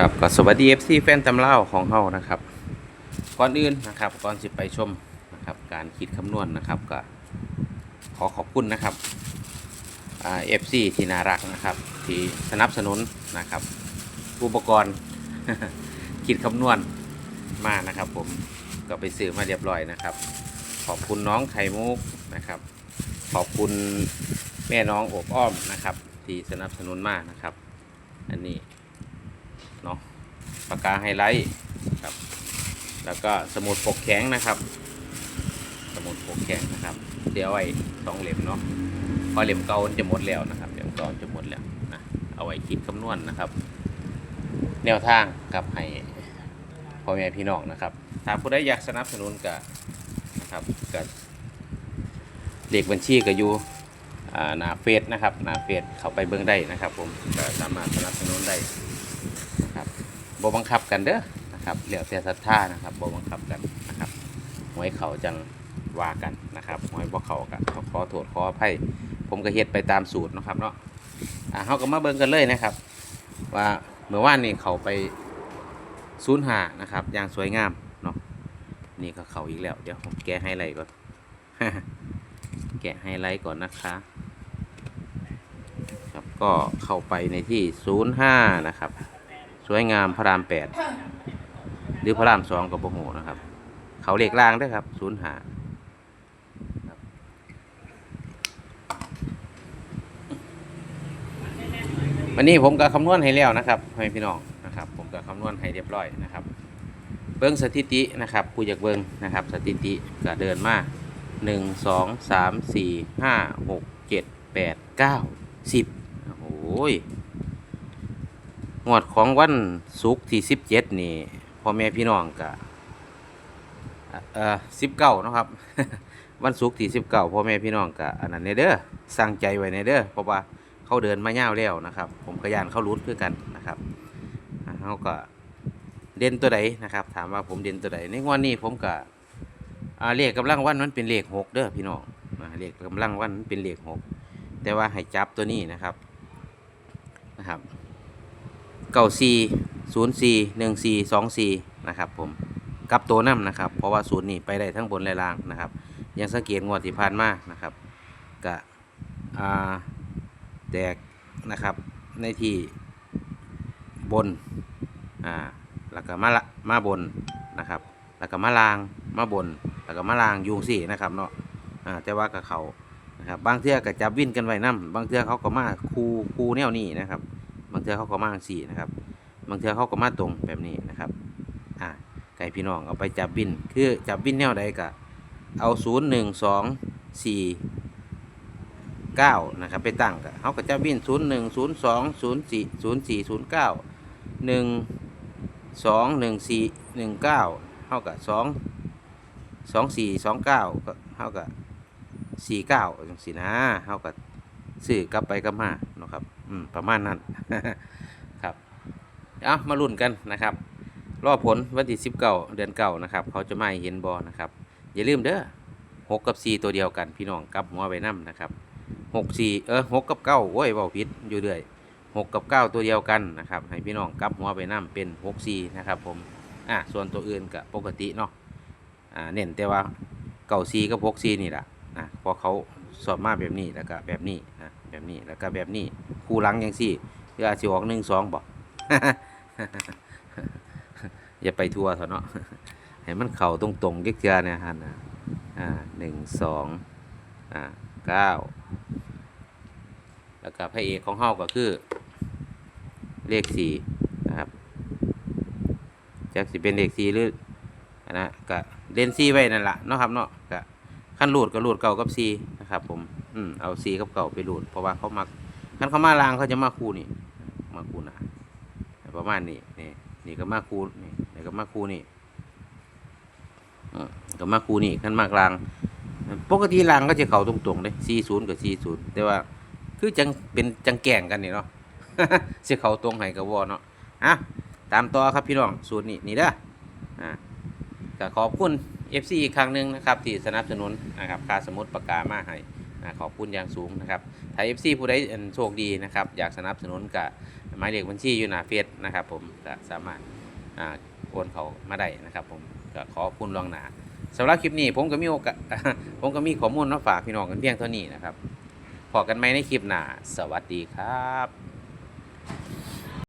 ครับก็สวัสดี FC แฟนตำเล่าของเฮานะครับ ก่อนอื่นนะครับก่อนสิไปชมนะครับการคิดคำนวณนะครับก็ขอขอบคุณนะครับเอ่า FC ที่น่ารักนะครับ ที่สนับสนุนนะครับ อุปกรณ์คิดคำนวณมากนะครับ ผมก็ไปซื้อมาเรียบร้อยนะครับ ขอบคุณน้องไข่มุกนะครับ ขอบคุณแม่น้องอบอ้อมนะครับ ที่สนับสนุนมากนะครับ อันนี้ เนาะปากกาไฮไลท์ครับ แล้วก็สมุดปกแข็งนะครับ สมุดปกแข็งนะครับ เดี๋ยวไว้สองเล่มเนาะเพอเล่มเก่ามันจะหมดแล้วนะครับเล่มเก่าจะหมดแล้วนะเอาไว้คิดคำนวณนะครับ แนวทางกับให้พ่อแม่พี่น้องนะครับ ถ้าผู้ใดอยากสนับสนุนกับนะครับกับเลขบัญชีก็อยู่อ่าหน้าเฟซนะครับหน้าเฟซเข้าไปเบิ่งได้นะครับ ผมก็สามารถสนับสนุนได้ นะครับบ่บังคับกันเด้อนะครับเหลียวเสียศรัทธานะครับบ่บังคับกันนะครับหวยเขาจังว่ากันนะครับหวยบ่เขากันขอขอโทษขออภัยผมก็เฮ็ดไปตามสูตรนะครับเนาะอ่าเฮาก็มาเบิ่งกันเลยนะครับ ว่าเมื่อวานนี้เขาไปศูนย์หานะครับอย่างสวยงามเนาะนี่ก็เขาอีกแล้วเดี๋ยวผมแกะไฮไลท์ก่อนแกะไฮไลท์ก่อนนะคะครับก็เข้าไปในที่ศูนย์ห้านะครับ สวยงามพระรามแปดหรือพระรามสองกับโบโหนะครับ เขาเหล็กรางด้วยครับศูนย์หาวันนี้ผมก็คำนวณให้แล้วนะครับให้พี่น้องนะครับ ผมก็คำนวณให้เรียบร้อยนะครับ เบิ้งสถิตินะครับผู้อยากเบิ้งนะครับ สถิติก็เดินมาหนึ่งสองสามสี่ห้าหกเจ็ดแปดเก้าสิบโอ้ย งวดของวันศุกร์ที่สิบเจ็ดนี่พ่อแม่พี่น้องกะเอ่อสิบเก้านะครับ วันศุกร์ที่สิบเก้าพ่อแม่พี่น้องกะอันนั้นในเด้อสั่งใจไว้ในเด้อเพราะว่าเขาเดินมาเง่าวแล้วนะครับ ผมกระยานเขารุดคือกันนะครับเขาก็เด่นตัวใดนะครับ ถามว่าผมเด่นตัวใดในงวดนี้ผมกะเลขกำลังวันมันเป็นเลขหกเด้อพี่น้องเลขกำลังวันมันเป็นเลขหกแต่ว่าให้จับตัวนี้นะครับนะครับ เก้าสี่ศูนย์สี่หนึ่งสี่สองสี่นะครับผมกลับตัวน้ำนะครับ เพราะว่าศูนย์นี่ไปได้ทั้งบนและล่างนะครับ ยังสังเกตงวดที่ผ่านมานะครับกะอ่าแตกนะครับในที่บนอ่าแล้วก็มาละมาบนนะครับ แล้วก็มาลางมาบน แล้วก็มาลางยุงสี่นะครับเนาะอ่าแต่ว่ากับเขานะครับบางเทื่อก็จับวิ่นกันไว้น้ำบางเทื่อเขาก็มาคูคูแนวนี้นะครับ บางเทือเขาก็มาสี่นะครับ บางเทือเขาก็มาตรงแบบนี้นะครับ อ่าไก่พี่น้องเอาไปจับบิน คือจับบินแนวใดกะเอาศูนย์หนึ่งสองสี่เก้านะครับไปตั้งกะเขาก็จับบินศูนย์หนึ่งศูนย์สองศูนย์สี่ศูนย์สี่ศูนย์เก้าหนึ่งสองหนึ่งสี่หนึ่งเก้าเท่ากับสองสองสี่สองเก้าก็เท่ากับสี่เก้าจังสี่นะเท่ากับสื่อกลับไปกลับมาเนาะครับ อืมประมาณนั้นครับเอามาลุ้นกันนะครับรอผลวันที่สิบเก้าเดือนเก้านะครับ เขาจะไมาให้เห็นบอนะครับ อย่าลืมเด้อหกกับสี่ตัวเดียวกันพี่น้องกับหัวไปน้ำนะครับหกสี่เออหกกับเก้าโอ้ยเบาผิดอยู่เรื่อยหกกับเก้าตัวเดียวกันนะครับ ให้พี่น้องกับหัวไปน้ำเป็นหกสี่นะครับ ผมอะส่วนตัวอื่นก็ปกติเนาะอ่าเน้นแต่ว่าเก้าสี่กับหกสี่นี่แหละนะพอเขาสอบมาแบบนี้แล้วก็แบบนี้นะแบบนี้แล้วก็แบบนี้ คู่หลังยังสี่เรือสิออกหนึ่งสองบอกอย่าไปทัวร์เถอะเนาะให้มันเข่าตรงๆเกียๆเนี่ยฮะนะอ่าหนึ่งสองอ่าเก้าแล้วก็พระเอกของเฮาก็คือ เลขสี่นะครับจากสิเป็นเลขสี่หรืออันนะก็เล่นสี่ไว้นั่นแหละเนาะครับเนาะก็ขั้นรูดก็รูดเก่ากับสี่นะครับ ผม อืมเอาสี่กับเก่าไปรูดเพราะว่าเขามัก คันเขามาลางเขาจะมาคู่นี่ มาคู่หนาประมาณนี้นี่นี่ก็มาคู่นี่นี่ก็มาคู่นี่ก็มาคู่นี่คันมากลาง ปกติลางก็จะเข้าตรงๆเลยสี่ศูนย์กับสี่ศูนย์แต่ว่าคือจังเป็นจังแก่งกันนี่เนาะเสิเข้าตรงให้กับวอเนาะอะตามต่อครับพี่น้องสูตรนี้นี่เด้ออ่าก็ขอบคุณ FC อีกครั้งหนึ่งนะครับที่สนับสนุนนะครับค่าสมุดปากกามาให้ ขอบคุณอย่างสูงนะครับถ้า FC ผู้ใดโชคดีนะครับอยากสนับสนุนกับหมายเลขบัญชีอยู่หน้าเฟซนะครับผมก็สามารถอ่าโอนเขามาได้นะครับผมก็ขอบคุณล่วงหนาสำหรับคลิปนี้ผมก็มีโอกาสผมก็มีข้อมูลมาฝากพี่น้องกันเพียงเท่านี้นะครับพอกันไหมในคลิปหน้า สวัสดีครับ